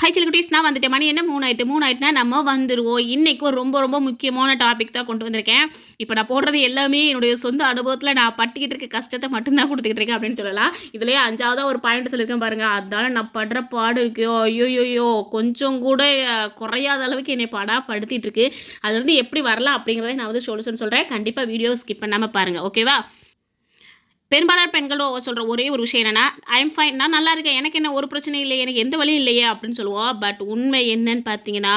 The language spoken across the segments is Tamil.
ஹை சிலகுட்டீஸ் நான் வந்துட்டேன். மணி என்ன? மூணு ஆயிட்டு மூணு ஆயிட்டுனா நம்ம வந்துடுவோம் இன்னைக்கு ஒரு ரொம்ப ரொம்ப முக்கியமான டாபிக் தான் கொண்டு வந்திருக்கேன். இப்போ நான் போடுறது எல்லாமே என்னுடைய சொந்த அனுபவத்தில் நான் பட்டுக்கிட்டு இருக்க கஷ்டத்தை மட்டும்தான் கொடுத்துக்கிட்டு இருக்கேன் அப்படின்னு சொல்லலாம். இதுலேயே அஞ்சாவதாக ஒரு பாயிண்ட் சொல்லியிருக்கேன் பாருங்கள் அதனால நான் படுற பாடு இருக்கோ. ஐயோயோயோ கொஞ்சம் கூட குறையாத அளவுக்கு என்னை பாடா படுத்திட்டு இருக்கு அதுலேருந்து எப்படி வரலாம் அப்படிங்கிறத நான் வந்து சொல்யூஷன் சொல்கிறேன் கண்டிப்பாக வீடியோ ஸ்கிப் பண்ணாமல் பாருங்கள் ஓகேவா பெரும்பாலான பெண்கள் சொல்கிற ஒரே ஒரு விஷயம் என்னன்னா ஐம் ஃபைன் நான் நல்லா இருக்கேன். எனக்கு என்ன ஒரு பிரச்சனையும் இல்லை எனக்கு எந்த வழியும் இல்லையே அப்படின்னு சொல்லுவோம். பட் உண்மை என்னன்னு பார்த்தீங்கன்னா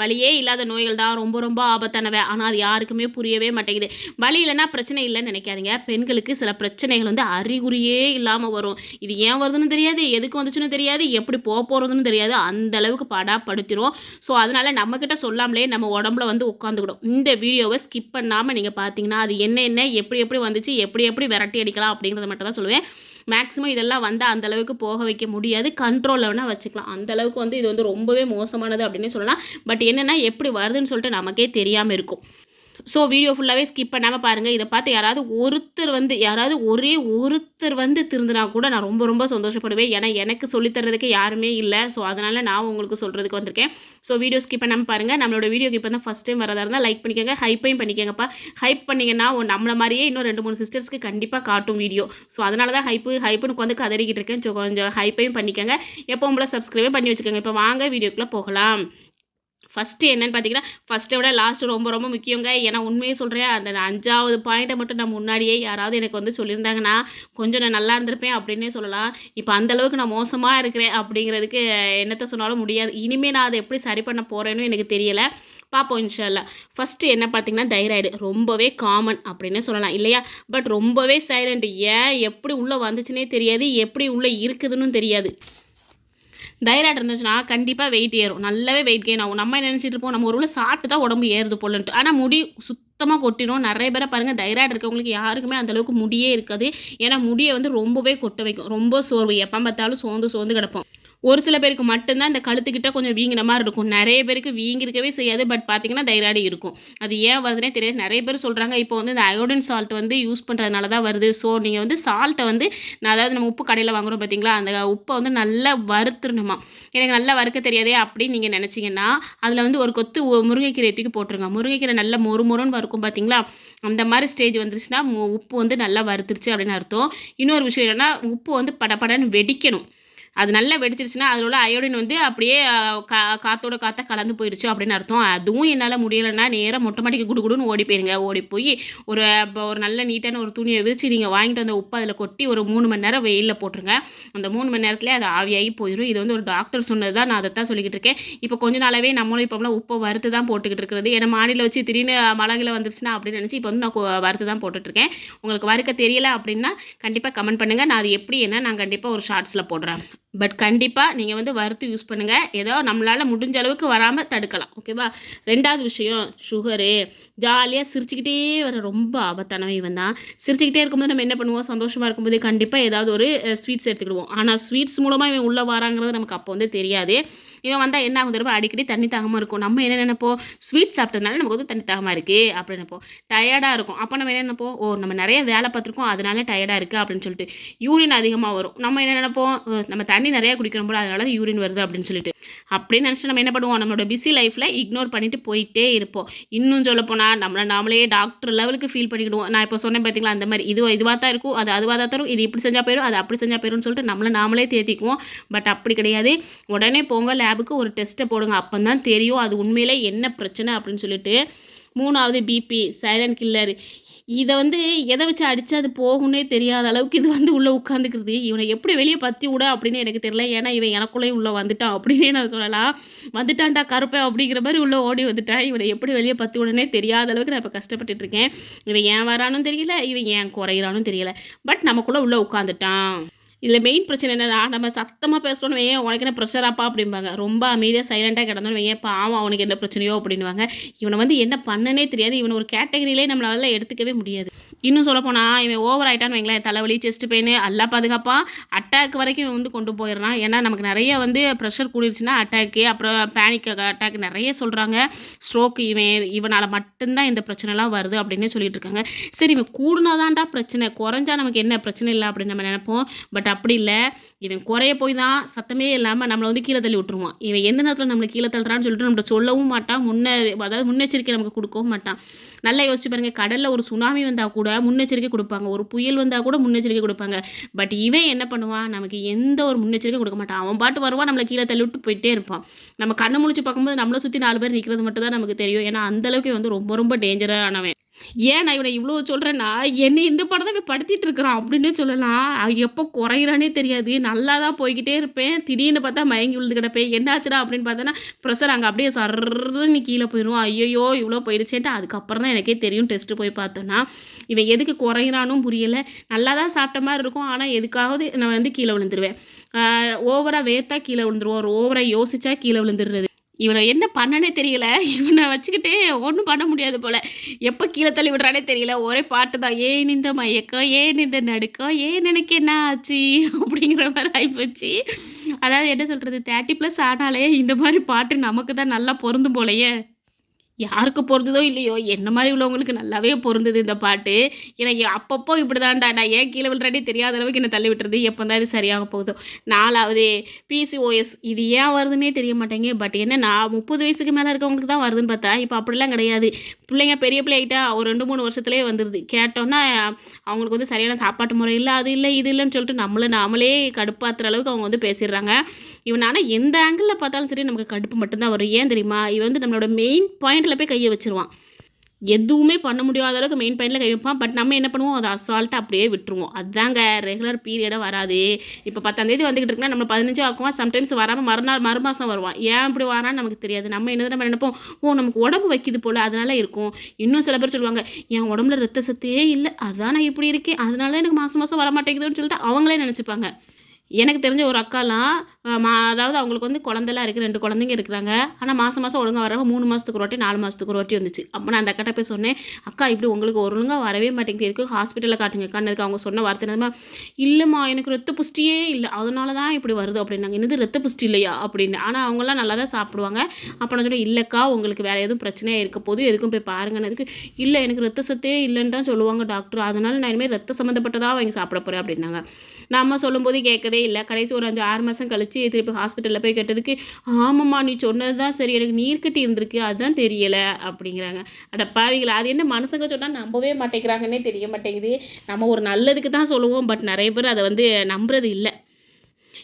வலியே இல்லாத நோய்கள் தான் ரொம்ப ரொம்ப ஆபத்தானவை. ஆனால் அது யாருக்குமே புரியவே மாட்டேங்குது. வழி இல்லைன்னா பிரச்சனை இல்லைன்னு நினைக்காதீங்க. பெண்களுக்கு சில பிரச்சனைகள் வந்து அறிகுறியே இல்லாமல் வரும். இது ஏன் வருதுன்னு தெரியாது? எதுக்கு வந்துச்சுன்னு தெரியாது? எப்படி போக போகிறதுன்னு தெரியாது. அந்த அளவுக்கு படாப்படுத்திடும் ஸோ அதனால் நம்மக்கிட்ட சொல்லாமலே நம்ம உடம்புல வந்து உட்காந்துக்கிடும் இந்த வீடியோவை ஸ்கிப் பண்ணாமல் நீங்கள் பார்த்தீங்கன்னா அது என்ன என்ன எப்படி எப்படி வந்துச்சு எப்படி எப்படி விரட்டி அடிக்கலாம் அப்படிங்கிறத மட்டும் தான் சொல்லுவேன். மேக்ஸிமம் இதெல்லாம் வந்து அந்த அளவுக்கு போக வைக்க முடியாது. கண்ட்ரோலில் வேணால் வச்சுக்கலாம். அந்தளவுக்கு வந்து இது வந்து ரொம்பவே மோசமானது அப்படின்னு சொல்லலாம். பட் என்னென்னா எப்படி வருதுன்னு சொல்லிட்டு நமக்கே தெரியாமல் இருக்கும். ஸோ வீடியோ ஃபுல்லாகவே ஸ்கிப் பண்ணாமல் பாருங்கள் இதை பார்த்து யாராவது ஒருத்தர் வந்து யாராவது ஒரே ஒருத்தர் வந்து திருந்தினா கூட நான் ரொம்ப ரொம்ப சந்தோஷப்படுவேன். ஏன்னா எனக்கு சொல்லித்தரதுக்கு யாருமே இல்லை. ஸோ அதனால் நான் உங்களுக்கு சொல்கிறதுக்கு வந்திருக்கேன். ஸோ வீடியோ ஸ்கிப் பண்ணாமல் பாருங்கள் நம்மளோட வீடியோக்கு இப்போ தான் ஃபஸ்ட் டைம் வரதா இருந்தால் லைக் பண்ணிக்கோங்க. ஹைப்பையும் பண்ணிக்கோங்கப்பா. ஹைப் பண்ணிங்கன்னா நம்மளை நம்மள மாதிரியே இன்னும் ரெண்டு மூணு சிஸ்டர்ஸ்க்கு கண்டிப்பாக காட்டும் வீடியோ ஸோ அதனால தான் ஹைப்பு ஹைப்புன்னு உட்காந்து கதறிக்கிட்டு இருக்கேன். ஸோ கொஞ்சம் ஹைப்பையும் பண்ணிக்கோங்க. எப்போ உங்களை சப்ஸ்கிரைபே பண்ணி வச்சுக்கோங்க. இப்போ வாங்க வீடியோக்குள்ளே போகலாம். ஃபஸ்ட்டு என்னென்னு பார்த்தீங்கன்னா ஃபஸ்ட்டை விட லாஸ்ட்டு ரொம்ப ரொம்ப முக்கியங்க. ஏன்னா உண்மையை சொல்கிறேன் அந்த அஞ்சாவது பாயிண்ட்டை மட்டும் நான் முன்னாடியே யாராவது எனக்கு வந்து சொல்லியிருந்தாங்கன்னா கொஞ்சம் நான் நல்லா இருந்திருப்பேன் அப்படின்னே சொல்லலாம். இப்போ அந்தளவுக்கு நான் மோசமாக இருக்கிறேன் அப்படிங்கிறதுக்கு என்னத்தை சொன்னாலும் முடியாது. இனிமேல் நான் அதை எப்படி சரி பண்ண போகிறேன்னு எனக்கு தெரியலை. பார்ப்போம் இன்ஷால்லா ஃபஸ்ட்டு என்ன பார்த்தீங்கன்னா தைராய்டு ரொம்பவே காமன் அப்படின்னே சொல்லலாம் இல்லையா? பட் ரொம்பவே சைலண்ட் ஏன்? எப்படி உள்ளே வந்துச்சுன்னே தெரியாது. எப்படி உள்ளே இருக்குதுன்னு தெரியாது. தைராய்டு இருந்துச்சுன்னா கண்டிப்பாக வெயிட் ஏறும். நல்லாவே வெயிட் கெயின் ஆகும். நம்ம நினச்சிட்டு இருப்போம்? நம்ம ஒரு உள்ள சாப்பிட்டு தான் உடம்பு ஏறுது போலன்ட்டு. ஆனால் முடி சுத்தமாக கொட்டிடும். நிறைய பேரை பாருங்கள் தைராய்டு இருக்கவங்களுக்கு யாருக்குமே அந்த அளவுக்கு முடியே இருக்காது. ஏன்னா முடியை வந்து ரொம்பவே கொட்ட வைக்கும். ரொம்ப சோர்வு. எப்போ பார்த்தாலும் சோர்ந்து சோர்ந்து கிடப்போம். ஒரு சில பேருக்கு மட்டும்தான் இந்த கழுத்துக்கிட்ட கொஞ்சம் வீங்கின மாதிரி இருக்கும். நிறைய பேருக்கு வீங்கிருக்கவே செய்யாது. பட் பார்த்தீங்கன்னா தைராய்டு இருக்கும். அது ஏன் வருதுன்னே தெரியாது. நிறைய பேர் சொல்கிறாங்க இப்போ வந்து இந்த அயோடின் சால்ட் வந்து யூஸ் பண்ணுறதுனால தான் வருது. ஸோ நீங்கள் வந்து சால்ட்டை வந்து நான் அதாவது நம்ம உப்பு கடையில் வாங்குறோம் பார்த்தீங்களா? அந்த உப்பை வந்து நல்லா வறுத்துடணுமா? எனக்கு நல்லா வறுக்க தெரியாதே அப்படின்னு நீங்கள் நினச்சிங்கன்னா அதில் வந்து ஒரு கொத்து முருங்கைக்கீரை தூக்கி போட்டுருங்க. முருங்கைக்கீரை நல்ல மொறு மொறுன்னு வறுக்கும் பார்த்தீங்களா? அந்த மாதிரி ஸ்டேஜ் வந்துருச்சுன்னா மு- உப்பு வந்து நல்லா வறுத்துருச்சு அப்படின்னு அர்த்தம். இன்னொரு விஷயம் என்னென்னா உப்பு வந்து படபடன்னு வெடிக்கணும். அது நல்லா வெடிச்சிருச்சுன்னா அதில் உள்ள அயோடின் வந்து அப்படியே கா காத்தோட காத்தா கலந்து போயிடுச்சு அப்படின்னு அர்த்தம். அதுவும் என்னால் முடியலைன்னா நேராக மொட்டை மாட்டிக்கு குடு குடுன்னு ஓடி போயிருங்க. ஓடி போய் ஒரு இப்போ ஒரு நல்ல நீட்டான ஒரு துணியை விரிச்சு நீங்கள் வாங்கிட்டு வந்த உப்பு அதில் கொட்டி ஒரு மூணு மணி நேரம் வெயிலில் போட்டுருங்க. அந்த மூணு மணி நேரத்துலேயே அது ஆவியாகி போயிடும் இது வந்து ஒரு டாக்டர் சொன்னது தான் நான் அதை தான் சொல்லிக்கிட்டு இருக்கேன். இப்போ கொஞ்ச நாளாகவே நம்மளும் இப்போலாம் உப்பை வறுத்து தான் போட்டுக்கிட்டு இருக்கிறது. ஏன்னா மாடியில் வச்சு திடீர்னு மழகில் வந்துருச்சுன்னா அப்படின்னு நினச்சி இப்போ வந்து நான் வறுத்து தான் போட்டுட்ருக்கேன் உங்களுக்கு வறுக்க தெரியல அப்படின்னா கண்டிப்பாக கமெண்ட் பண்ணுங்கள் நான் அது எப்படி என்ன நான் கண்டிப்பாக ஒரு ஷார்ட்ஸில் போடுறேன். பட் கண்டிப்பாக நீங்கள் வந்து வறுத்து யூஸ் பண்ணுங்கள் ஏதோ நம்மளால் முடிஞ்ச அளவுக்கு வராமல் தடுக்கலாம். ஓகேவா ரெண்டாவது விஷயம் சுகரு ஜாலியாக சிரிச்சுக்கிட்டே வர ரொம்ப ஆபத்தானவை இவன் தான். சிரிச்சுக்கிட்டே இருக்கும்போது நம்ம என்ன பண்ணுவோம்? சந்தோஷமாக இருக்கும்போது கண்டிப்பாக ஏதாவது ஒரு ஸ்வீட்ஸ் எடுத்துக்கிடுவோம். ஆனால் ஸ்வீட்ஸ் மூலமாக இவன் உள்ளே வராங்கிறது நமக்கு அப்போ வந்து தெரியாது. இவன் வந்தால் என்ன ஆகும் தெரியுமா? அடிக்கடி தண்ணி தாகமாக இருக்கும். நம்ம என்ன நினைப்போம்? ஸ்வீட் சாப்பிட்டதுனால நமக்கு வந்து தண்ணி தாகமாக இருக்குது அப்படின்னு நினைப்போம். டயர்டாக இருக்கும். அப்போ நம்ம என்ன நினைப்போம்? ஓ நம்ம நிறைய வேலை பார்த்துருக்கோம். அதனால டயர்டாக இருக்குது அப்படின்னு சொல்லிட்டு யூரின் அதிகமாக வரும். நம்ம என்ன நினைப்போம்? நம்ம தண்ணி நிறைய குடிக்கிறோம் போல அதனால யூரின் வருது அப்படின்னு சொல்லிட்டு. அப்படின்னு நினச்சிட்டு நம்ம என்ன பண்ணுவோம்? நம்மளோட பிஸி லைஃப்பில் இக்னோர் பண்ணிட்டு போயிட்டே இருப்போம். இன்னும் சொல்ல போனால் நம்மளை நாமளே டாக்டர் லெவலுக்கு ஃபீல் பண்ணிக்கிடுவோம். நான் இப்போ சொன்னேன் பார்த்தீங்களா அந்த மாதிரி இது இதுவாக தான் இருக்கும். அது அதுவாக தான் தரும். இது இப்படி செஞ்சால் போயிடும் அது அப்படி செஞ்சால் போயிடும்னு சொல்லிட்டு நம்மளை நாமளே தேத்திக்குவோம். பட் அப்படி கிடையாது. உடனே போங்க லேபுக்கு ஒரு டெஸ்ட்டை போடுங்க. அப்போ தான் தெரியும் அது உண்மையில் என்ன பிரச்சனை அப்படின்னு சொல்லிட்டு. மூணாவது பிபி சைலண்ட் கில்லர் இதை வந்து எதை வச்சு அடித்தா அது போகும்னே தெரியாத அளவுக்கு இது வந்து உள்ளே உட்காந்துக்கிறது இவனை எப்படி வெளியே பற்றி விட அப்படின்னு எனக்கு தெரியல. ஏன்னா இவன் எனக்குள்ளேயும் உள்ளே வந்துட்டான் அப்படின்னே நான் சொல்லலாம். வந்துட்டான்டா கருப்பை அப்படிங்கிற மாதிரி உள்ளே ஓடி வந்துட்டான் இவனை எப்படி வெளியே பற்றி விடனே தெரியாத அளவுக்கு நான் இப்போ கஷ்டப்பட்டுட்டு இருக்கேன். இவன் ஏன் வரானும் தெரியல இவன் ஏன் குறையிறானும் தெரியல. பட் நமக்குள்ளே உள்ளே உட்காந்துட்டான் இதில் மெயின் பிரச்சனை என்னன்னா நம்ம சத்தமாக பேசணும்னு வையன் உனக்கு என்ன ப்ரெஷராப்பா அப்படிம்பாங்க. ரொம்ப அமைதியாக சைலண்ட்டாக கிடந்தோன்னு வையன் பாவம் அவனுக்கு என்ன பிரச்சனையோ அப்படின்வாங்க இவனை வந்து என்ன பண்ணனே தெரியாது. இவனை ஒரு கேட்டகரியிலே நம்மளால எடுத்துக்கவே முடியாது. இன்னும் சொல்லப்போனால் இவன் ஓவர் ஆகிட்டான்னு வைங்களேன் தலைவலி செஸ்ட் பெயின் எல்லாம் பாதுகாப்பாக அட்டாக் வரைக்கும் இவன் வந்து கொண்டு போயிடுறான். ஏன்னா நமக்கு நிறைய வந்து ப்ரெஷர் கூடிருச்சுன்னா அட்டாக்கு அப்புறம் பேனிக் அட்டாக் நிறைய சொல்கிறாங்க ஸ்ட்ரோக் இவன் இவனால் மட்டும்தான் இந்த பிரச்சனைலாம் வருது அப்படின்னு சொல்லிட்டு இருக்காங்க. சரி இவன் கூடுனாதான்டா பிரச்சனை. குறைஞ்சா நமக்கு என்ன பிரச்சனை இல்லை அப்படின்னு நம்ம நினைப்போம். பட் அப்படி இல்லை. இவன் குறைய போய் தான் சத்தமே இல்லாமல் நம்மளை வந்து கீழே தள்ளி விட்டுருவான். இவன் எந்த நேரத்தில் நம்மளை கீழே தள்ளுறான்னு சொல்லிட்டு நம்மளை சொல்லவும் மாட்டான். முன்னே அதாவது முன்னெச்சரிக்கை நமக்கு கொடுக்கவும் மாட்டான். நல்லா யோசிச்சு பாருங்கள் கடலில் ஒரு சுனாமி வந்தால் கூட முன்னெச்சரிக்கை கொடுப்பாங்க. ஒரு புயல் வந்தால் கூட முன்னெச்சரிக்கை கொடுப்பாங்க. பட் இவன் என்ன பண்ணுவான்? நமக்கு எந்த ஒரு முன்னெச்சரிக்கை கொடுக்க மாட்டான். அவன் பாட்டு வருவான் நம்மளை கீழே தள்ளி விட்டு போயிட்டே இருப்பான். நம்ம கண்ணு முழிச்சு பார்க்கும்போது நம்மளை சுற்றி நாலு பேர் நிற்கிறது மட்டும் தான் நமக்கு தெரியும். ஏன்னா அந்தளவுக்கு வந்து ரொம்ப ரொம்ப டேஞ்சரானவன் ஏன் நான் இவனை இவ்வளோ சொல்கிறேன்னா என்னை இந்த படம் தான் படுத்திட்டு இருக்கிறான் அப்படின்னு சொல்லலாம். எப்போ குறையிறானே தெரியாது. நல்லா தான் போய்கிட்டே இருப்பேன். திடீர்னு பார்த்தா மயங்கி விழுந்து கிடப்பேன். என்னாச்சுடா அப்படின்னு பார்த்தோன்னா ப்ரெஷர் அங்கே அப்படியே சர்ன்னு கீழே போயிடும் ஐயோ இவ்வளோ போயிடுச்சேன்ட்டு அதுக்கப்புறம் தான் எனக்கே தெரியும் டெஸ்ட்டு போய் பார்த்தோன்னா. இவன் எதுக்கு குறையிறானும் புரியலை. நல்லா தான் சாப்பிட்ட மாதிரி இருக்கும். ஆனால் எதுக்காவது நான் வந்து கீழே விழுந்துருவேன். ஓவராக வேத்தா கீழே விழுந்துருவோம். ஓவராக யோசிச்சா கீழே விழுந்துடுறது. இவனை என்ன பண்ணனே தெரியல. இவனை வச்சுக்கிட்டே ஒன்றும் பண்ண முடியாது போல். எப்போ கீழே தள்ளி விடுறானே தெரியல. ஒரே பாட்டு தான் ஏன் இந்த மயக்கம்? ஏன் இந்த நடுக்கம்? ஏன் எனக்கு என்ன ஆச்சு? அப்படிங்கிற மாதிரி ஆகிப்போச்சு அதாவது என்ன சொல்கிறது தேர்ட்டி ப்ளஸ் ஆனாலே இந்த மாதிரி பாட்டு நமக்கு தான் நல்லா பொருந்தும் போலையே. யாருக்கு பொருந்ததோ இல்லையோ என்ன மாதிரி உள்ளவங்களுக்கு நல்லாவே பொருந்தது இந்த பாட்டு. எனக்கு அப்பப்போ இப்படி தான்டா நான் ஏன் கீழே விழுறாடி தெரியாத அளவுக்கு என்னை தள்ளி விட்டுறது எப்போ தான் இது சரியாக போகுதோ. நாலாவது பிசிஓஎஸ் இது ஏன் வருதுன்னே தெரிய மாட்டேங்க பட் என்ன நான் முப்பது வயசுக்கு மேலே இருக்கவங்களுக்கு தான் வருதுன்னு பார்த்தா இப்போ அப்படிலாம் கிடையாது. பிள்ளைங்க பெரிய பிள்ளைகிட்ட ஒரு ரெண்டு மூணு வருஷத்துலேயே வந்துடுது கேட்டோன்னா அவங்களுக்கு வந்து சரியான சாப்பாட்டு முறை இல்லை அது இல்லை இது இல்லைன்னு சொல்லிட்டு நம்மளை நாமளே கடுப்பாத்துற அளவுக்கு அவங்க வந்து பேசிடுறாங்க. இவன் ஆனால் எந்த ஆங்கிளில் பார்த்தாலும் சரி நமக்கு கடுப்பு மட்டும்தான் வரும். ஏன் தெரியுமா? இவன் வந்து நம்மளோட மெயின் பாயிண்ட் பாயிண்டில் போய் கையை வச்சுருவான். எதுவுமே பண்ண முடியாத அளவுக்கு மெயின் பாயிண்டில் கை வைப்பான். பட் நம்ம என்ன பண்ணுவோம்? அதை அசால்ட்டாக அப்படியே விட்டுருவோம். அதுதாங்க ரெகுலர் பீரியடாக வராது. இப்போ பத்தாந்தேதி வந்துக்கிட்டு இருக்குன்னா நம்ம பதினஞ்சு ஆக்குவோம். சம்டைம்ஸ் வராமல் மறுநாள் மறுமாதம் வருவான். ஏன் இப்படி வரான்னு நமக்கு தெரியாது. நம்ம என்ன நம்ம நினைப்போம்? ஓ நமக்கு உடம்பு வைக்கிது போல். அதனால இருக்கும். இன்னும் சில பேர் சொல்லுவாங்க என் உடம்புல ரத்த சத்தியே இல்லை. அதான் நான் இப்படி இருக்கேன். அதனால எனக்கு மாதம் மாதம் வர மாட்டேங்குதுன்னு சொல்லிட்டு அவங்களே நினச்சிப்பாங்க. எனக்கு தெரிஞ்ச ஒரு அக்காலாம் மா அதாவது அவங்களுக்கு வந்து குழந்தெல்லாம் இருக்குது ரெண்டு குழந்தைங்க இருக்கிறாங்க. ஆனால் மாதம் மாதம் ஒழுங்காக வரவங்க மூணு மாதத்துக்கு ஒரு வாட்டி நாலு மாதத்துக்கு ஒரு வாட்டி வந்துச்சு. அப்போ நான் அந்த அக்கட்ட போய் சொன்னேன் அக்கா இப்படி உங்களுக்கு ஒழுங்காக வரவே மாட்டேங்குது. எதுக்கு ஹாஸ்பிட்டலில் காட்டுங்க கண்ணதுக்கு அவங்க சொன்ன வார்த்தை என்னமா இல்லைம்மா எனக்கு ரத்த புஷ்டியே இல்லை. அதனால தான் இப்படி வருது அப்படின்னாங்க. என்னது ரத்த புஷ்டி இல்லையா? அப்படின்னு. ஆனால் அவங்களாம் நல்லா தான் சாப்பிடுவாங்க. அப்போ நான் சொன்னேன் இல்லைக்கா உங்களுக்கு வேறு எதுவும் பிரச்சனையாக இருக்க போது எதுக்கும் போய் பாருங்கன்னதுக்கு இல்லை எனக்கு ரத்த சத்தே இல்லைன்னு தான் சொல்லுவாங்க டாக்டர் அதனால நான் இனிமேல் ரத்த சம்மந்தப்பட்டதாக வாங்கி சாப்பிட போகிறேன் அப்படின்னாங்க. நம்ம சொல்லும்போது கேட்கவே இல்லை. கடைசி ஒரு அஞ்சு ஆறு மாதம் வச்சு திருப்பி ஹாஸ்பிட்டலில் போய் கேட்டதுக்கு ஆமாம்மா நீ சொன்னது தான் சரி. எனக்கு நீர்க்கட்டி இருந்திருக்கு. அதுதான் தெரியலை. அப்படிங்கிறாங்க. அட பாவிகள் அது என்ன மனுஷங்க சொன்னால் நம்பவே மாட்டேங்கிறாங்கன்னே தெரிய மாட்டேங்குது. நம்ம ஒரு நல்லதுக்கு தான் சொல்லுவோம் பட் நிறைய பேர் அதை வந்து நம்புறது இல்லை.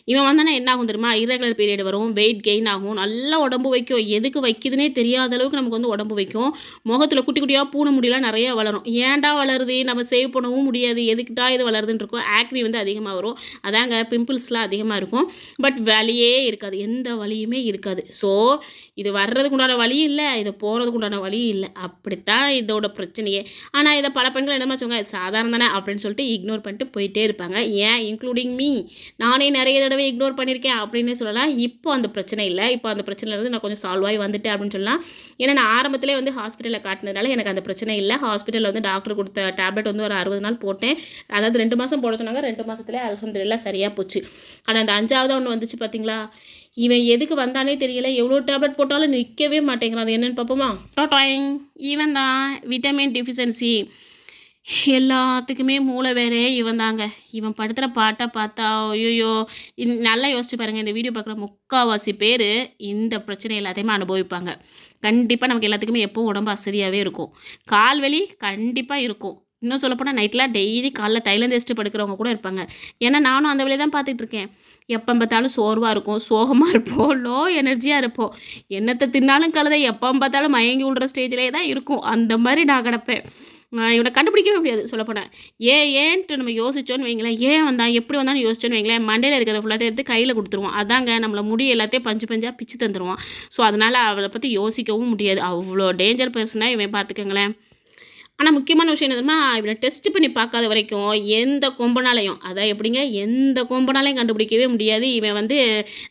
இவன் வந்தானே என்ன ஆகும் தெரியுமா இரகுலர் பீரியட் வரும் வெயிட் கெயின் ஆகும். நல்லா உடம்பு வைக்கும். எதுக்கு வைக்குதுன்னே தெரியாத அளவுக்கு நமக்கு வந்து உடம்பு வைக்கும். முகத்தில் குட்டி குட்டியாக பூனை முடியெல்லாம் நிறைய வளரும். ஏன்டா வளருது? நம்ம சேவ் பண்ணவும் முடியாது. எதுக்கிட்டா இது வளருதுன்னு இருக்கும். ஆக்னி வந்து அதிகமாக வரும். அதாங்க பிம்பிள்ஸ்லாம் அதிகமாக இருக்கும். பட் வலியே இருக்காது. எந்த வலியுமே இருக்காது. ஸோ இது வர்றதுக்கு உண்டான வழியும் இல்லை இது போகிறதுக்கு உண்டான வழியும் இல்லை. அப்படித்தான் இதோட பிரச்சனையே. ஆனால் இதை பல பெண்கள் என்ன சொல்லுவாங்க சாதாரண தானே அப்படின்னு சொல்லிட்டு இக்னோர் பண்ணிட்டு போயிட்டே இருப்பாங்க. ஏன்? இன்க்ளூடிங் மீ நானே நிறைய தடவை இக்னோர் பண்ணியிருக்கேன் அப்படின்னு சொல்லலாம். இப்போ அந்த பிரச்சனை இல்லை. இப்போ அந்த பிரச்சனையிலேருந்து நான் கொஞ்சம் சால்வ் ஆகி வந்துட்டேன் அப்படின்னு சொல்லலாம். ஏன்னா நான் ஆரம்பத்திலே வந்து ஹாஸ்பிட்டலில் காட்டினதால எனக்கு அந்த பிரச்சனை இல்லை. ஹாஸ்பிட்டலில் வந்து டாக்டர் கொடுத்த டேப்லெட் வந்து ஒரு அறுபது நாள் போட்டேன். அதாவது ரெண்டு மாதம் போட சொன்னாங்க. ரெண்டு மாதத்துலேயே அலமதுல்லா சரியாக போச்சு. ஆனால் அந்த அஞ்சாவது ஒன்று வந்துச்சு பார்த்தீங்களா இவன் எதுக்கு வந்தானே தெரியல. எவ்வளோ டேப்லெட் போட்டாலும் நிற்கவே மாட்டேங்கிறான். அது என்னென்னு பார்ப்போமா டாட்டாயிங் இவன் தான் விட்டமின் டிஃபிஷியன்சி எல்லாத்துக்குமே மூளை வேறே இவன் தாங்க இவன் படுத்துகிற பாட்டை பார்த்தா ஐயோயோ நல்லா யோசிச்சு பாருங்கள் இந்த வீடியோ பார்க்குற முக்கால்வாசி பேர் இந்த பிரச்சனை எல்லாத்தையுமே அனுபவிப்பாங்க. கண்டிப்பாக நமக்கு எல்லாத்துக்குமே எப்போவும் உடம்பு அசதியாகவே இருக்கும். கால் வலி கண்டிப்பாக இருக்கும். இன்னும் சொல்லப்போனால் நைட்லாம் டெய்லி காலைல தைலம் தேய்ச்சிட்டு படுக்கிறவங்க கூட இருப்பாங்க. ஏன்னா நானும் அந்த வழியை தான் பார்த்துட்டு இருக்கேன். எப்போ பார்த்தாலும் சோர்வாக இருக்கும். சோகமாக இருப்போம். லோ எனர்ஜியாக இருப்போம். என்னத்தை தின்னாலும் கழுதை எப்போ பார்த்தாலும் மயங்கி விடுற ஸ்டேஜ்லேயே தான் இருக்கும். அந்த மாதிரி நான் கிடப்பேன். இவனை கண்டுபிடிக்கவே முடியாது சொல்லப்போனால் ஏன் ஏன்ட்டு நம்ம யோசிச்சோன்னு வைங்களேன். ஏன் வந்தான் எப்படி வந்தாலும் யோசிச்சோன்னு வைங்களேன். மண்டையில் இருக்கிறத ஃபுல்லாக எடுத்து கையில் கொடுத்துருவோம் அதாங்க நம்மளை முடி எல்லாத்தையும் பஞ்சு பஞ்சாக பிச்சு தந்துடுவான் ஸோ அதனால் அவளை பற்றி யோசிக்கவும் முடியாது. அவ்வளோ டேஞ்சர் பர்சனாக இவன் பார்த்துக்கங்களேன் ஆனால் முக்கியமான விஷயம் என்னதுமா இவனை டெஸ்ட் பண்ணி பார்க்காத வரைக்கும் எந்த கொம்பனாலையும் அதான் எப்படிங்க? எந்த கொம்பனாலையும் கண்டுபிடிக்கவே முடியாது. இவன் வந்து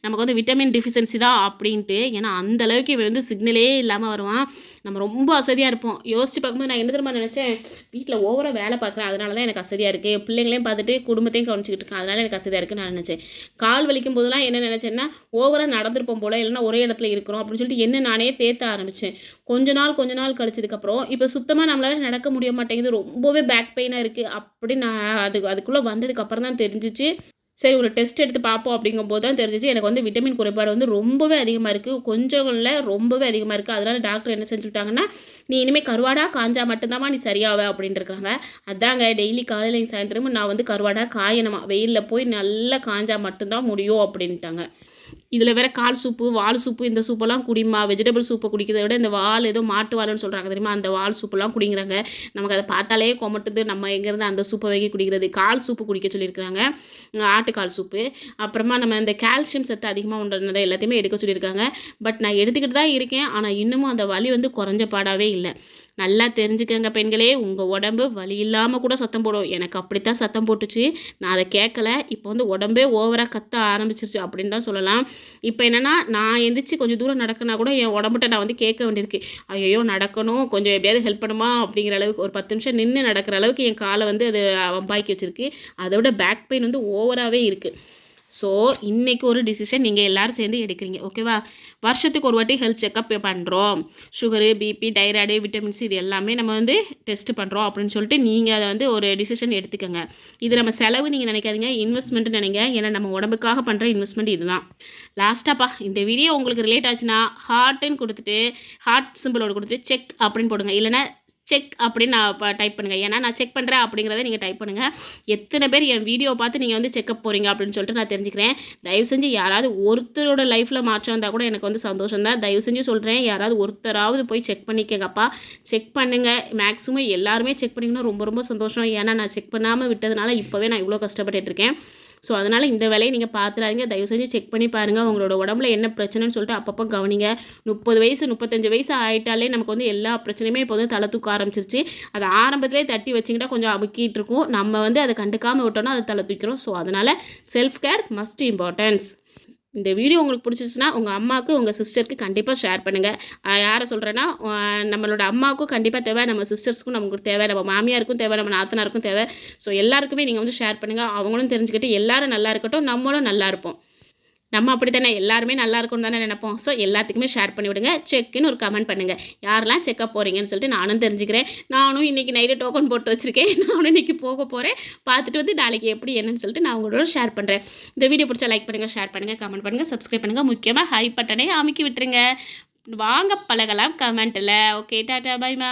நமக்கு வந்து விட்டமின் டிஃபிஷியன்சி தான் அப்படின்ட்டு. ஏன்னா அந்த அளவுக்கு இவன் வந்து சிக்னலே இல்லாமல் வருவான். நம்ம ரொம்ப அசதியாக இருப்போம். யோசிச்சு பார்க்கும்போது நான் என்ன தெரியுமா நினச்சேன்? வீட்டில் ஓவராக வேலை பார்க்குறேன். அதனால தான் எனக்கு அசதியாக இருக்குது பிள்ளைங்களையும் பார்த்துட்டு குடும்பத்தையும் கவனிச்சிக்கிட்டு இருக்கேன். அதனால எனக்கு அசதியாக இருக்குன்னு நான் நினச்சேன். கால் வலிக்கும் போதெல்லாம் என்ன நினச்சேன்னா ஓவராக நடந்திருப்போம் போல் இல்லைன்னா ஒரே இடத்துல இருக்கிறோம் அப்படின்னு சொல்லிட்டு என்ன நானே தேத்த ஆரம்பித்தேன் கொஞ்ச நாள் கொஞ்ச நாள் கழிச்சதுக்கப்புறம் இப்போ சுத்தமாக நம்மளால் நடக்க முடிய மாட்டேங்குது. ரொம்பவே பேக் பெயினாக இருக்குது அப்படி நான் அது அதுக்குள்ளே வந்ததுக்கப்புறம் தான் தெரிஞ்சிச்சு. சரி ஒரு டெஸ்ட் எடுத்து பார்ப்போம் அப்படிங்கும்போது தான் தெரிஞ்சிச்சு எனக்கு வந்து விட்டமின் குறைபாடு வந்து ரொம்பவே அதிகமாக இருக்குது கொஞ்சம் இல்லை ரொம்பவே அதிகமாக இருக்குது அதனால் டாக்டர் என்ன செஞ்சுட்டாங்கன்னா நீ இனிமேல் கருவாடா காஞ்சா மட்டும்தாம்மா நீ சரியாவ அப்படின்ட்டு இருக்காங்க அதாங்க டெய்லி காலையிலையும் சாயந்தரமும் நான் வந்து கருவாடா காயணுமா? வெயிலில் போய் நல்லா காஞ்சா மட்டும்தான் முடியும் அப்படின்ட்டாங்க. இதில் வேறு கால் சூப்பு வால் சூப்பு இந்த சூப்பெல்லாம் குடிமா வெஜிடபிள் சூப்பை குடிக்கிறத விட இந்த வால் ஏதோ மாட்டு வால்னு சொல்கிறாங்க தெரியுமா? அந்த வால் சூப்பெல்லாம் குடிங்கிறாங்க. நமக்கு அதை பார்த்தாலே கொமட்டுது. நம்ம எங்கேருந்து அந்த சூப்பை வாங்கி குடிக்கிறது? கால் சூப்பு குடிக்க சொல்லியிருக்காங்க ஆட்டுக்கால் சூப்பு. அப்புறமா நம்ம இந்த கால்சியம் சத்து அதிகமாக உண்டதை எல்லாத்தையுமே எடுக்க சொல்லியிருக்காங்க. பட் நான் எடுத்துக்கிட்டு தான் இருக்கேன். ஆனால் இன்னமும் அந்த வலி வந்து குறைஞ்ச பாடாவே இல்லை. நல்லா தெரிஞ்சுக்கங்க பெண்களே. உங்கள் உடம்பு வலி இல்லாமல் கூட சத்தம் போடும். எனக்கு அப்படித்தான் சத்தம் போட்டுச்சு. நான் அதை கேட்கல. இப்போ வந்து உடம்பே ஓவராக கத்த ஆரம்பிச்சிருச்சு அப்படின்னு தான் சொல்லலாம். இப்போ என்னென்னா நான் எந்திரிச்சு கொஞ்சம் தூரம் நடக்கினா கூட என் உடம்புட்ட நான் வந்து கேட்க வேண்டியிருக்கு. ஐயோ நடக்கணும். கொஞ்சம் எப்படியாவது ஹெல்ப் பண்ணுமா? அப்படிங்கிற அளவுக்கு ஒரு பத்து நிமிஷம் நின்று நடக்கிற அளவுக்கு என் காலை வந்து அது வம்பாக்கி வச்சுருக்கு. அதோட பேக் பெயின் வந்து ஓவராகவே இருக்குது ஸோ இன்றைக்கி ஒரு டிசிஷன் நீங்கள் எல்லோரும் சேர்ந்து எடுக்கிறீங்க. ஓகேவா வருஷத்துக்கு ஒரு வாட்டி ஹெல்த் செக்கப் பண்ணுறோம் சுகரு பிபி தைராய்டு விட்டமின்ஸ் இது எல்லாமே நம்ம வந்து டெஸ்ட் பண்ணுறோம் அப்படின்னு சொல்லிட்டு நீங்கள் அதை வந்து ஒரு டிசிஷன் எடுத்துக்கோங்க. இது நம்ம செலவு நீங்கள் நினைக்காதீங்க இன்வெஸ்ட்மெண்ட் நினைங்க. ஏன்னா நம்ம உடம்புக்காக பண்ணுற இன்வெஸ்ட்மெண்ட் இதுதான். லாஸ்ட்டாப்பா இந்த வீடியோ உங்களுக்கு ரிலேட் ஆச்சுன்னா ஹார்ட்டுன்னு கொடுத்துட்டு ஹார்ட் சிம்பிளோட கொடுத்துட்டு செக் அப்படின்னு போடுங்க. இல்லைன்னா செக் அப்படின்னு நான் டைப் பண்ணுங்கள் ஏன்னா நான் செக் பண்ணுறேன் அப்படிங்கிறத நீங்கள் டைப் பண்ணுங்கள் எத்தனை பேர் என் வீடியோ பார்த்து நீங்கள் வந்து செக்கப் போகிறீங்க அப்படின்னு சொல்லிட்டு நான் தெரிஞ்சுக்கிறேன். தயவு செஞ்சு யாராவது ஒருத்தரோட லைஃப்பில் மாற்றம் வந்தால் கூட எனக்கு வந்து சந்தோஷம் தான். தயவு செஞ்சு சொல்கிறேன் யாராவது ஒருத்தராவது போய் செக் பண்ணிக்கங்கப்பா. செக் பண்ணுங்கள் மேக்ஸிமம் எல்லாருமே செக் பண்ணிங்கன்னா ரொம்ப ரொம்ப சந்தோஷம். ஏன்னா நான் செக் பண்ணாமல் விட்டதுனால இப்போவே நான் இவ்வளோ கஷ்டப்பட்டுட்டு இருக்கேன். ஸோ அதனால் இந்த வேலையை நீங்கள் பார்த்துடாதீங்க தயவு செஞ்சு செக் பண்ணி பாருங்கள் உங்களோட உடம்புல என்ன பிரச்சனைன்னு சொல்லிட்டு அப்பப்போ கவனிங்க. முப்பது வயசு முப்பத்தஞ்சு வயசு ஆகிட்டாலே நமக்கு வந்து எல்லா பிரச்சனையுமே இப்போ வந்து தலை தூக்க ஆரம்பிச்சிருச்சு. அதை ஆரம்பத்திலே தட்டி வச்சிங்கன்னா கொஞ்சம் அமுக்கிட்டு இருக்கும். நம்ம வந்து அதை கண்டுக்காமல் விட்டோம்னா அதை தலை தூக்கிறோம் ஸோ அதனால் செல்ஃப் கேர் மஸ்ட் இம்பார்ட்டன்ஸ் இந்த வீடியோ உங்களுக்கு பிடிச்சிச்சுன்னா உங்கள் அம்மாவுக்கு உங்கள் சிஸ்டருக்கு கண்டிப்பாக ஷேர் பண்ணுங்கள் யாரை சொல்கிறேன்னா நம்மளோட அம்மாவுக்கும் கண்டிப்பாக தேவை நம்ம சிஸ்டர்ஸ்க்கும் நமக்கு தேவை நம்ம மாமியாருக்கும் தேவை நம்ம நாத்தனாருக்கும் தேவை. ஸோ எல்லாருக்குமே நீங்கள் வந்து ஷேர் பண்ணுங்கள் அவங்களும் தெரிஞ்சுக்கிட்டு எல்லாரும் நல்லா இருக்கட்டும் நம்மளும் நல்லா இருப்போம். நம்ம அப்படி தானே எல்லாருமே நல்லா இருக்கும்னு தானே நினைப்போம். ஸோ எல்லாத்துக்குமே ஷேர் பண்ணி விடுங்க செக்குன்னு ஒரு கமெண்ட் பண்ணுங்கள் யாரெல்லாம் செக்கப் போகிறீங்கன்னு சொல்லிட்டு நானும் தெரிஞ்சுக்கிறேன். நானும் இன்றைக்கி நைட்டு டோக்கன் போட்டு வச்சுருக்கேன். நானும் இன்றைக்கி போக போகிறேன் பார்த்துட்டு வந்து நாளைக்கு எப்படி என்னன்னு சொல்லிட்டு நான் உங்களோட ஷேர் பண்ணுறேன் இந்த வீடியோ பிடிச்சா லைக் பண்ணுங்கள் ஷேர் பண்ணுங்கள் கமெண்ட் பண்ணுங்கள் சப்ஸ்கிரைப் பண்ணுங்கள் முக்கியமாக ஹை பட்டனே அமைக்கி விட்டுருங்க. வாங்க பழகலாம் கமெண்ட்டில் ஓகே டாட்டா பாய்மா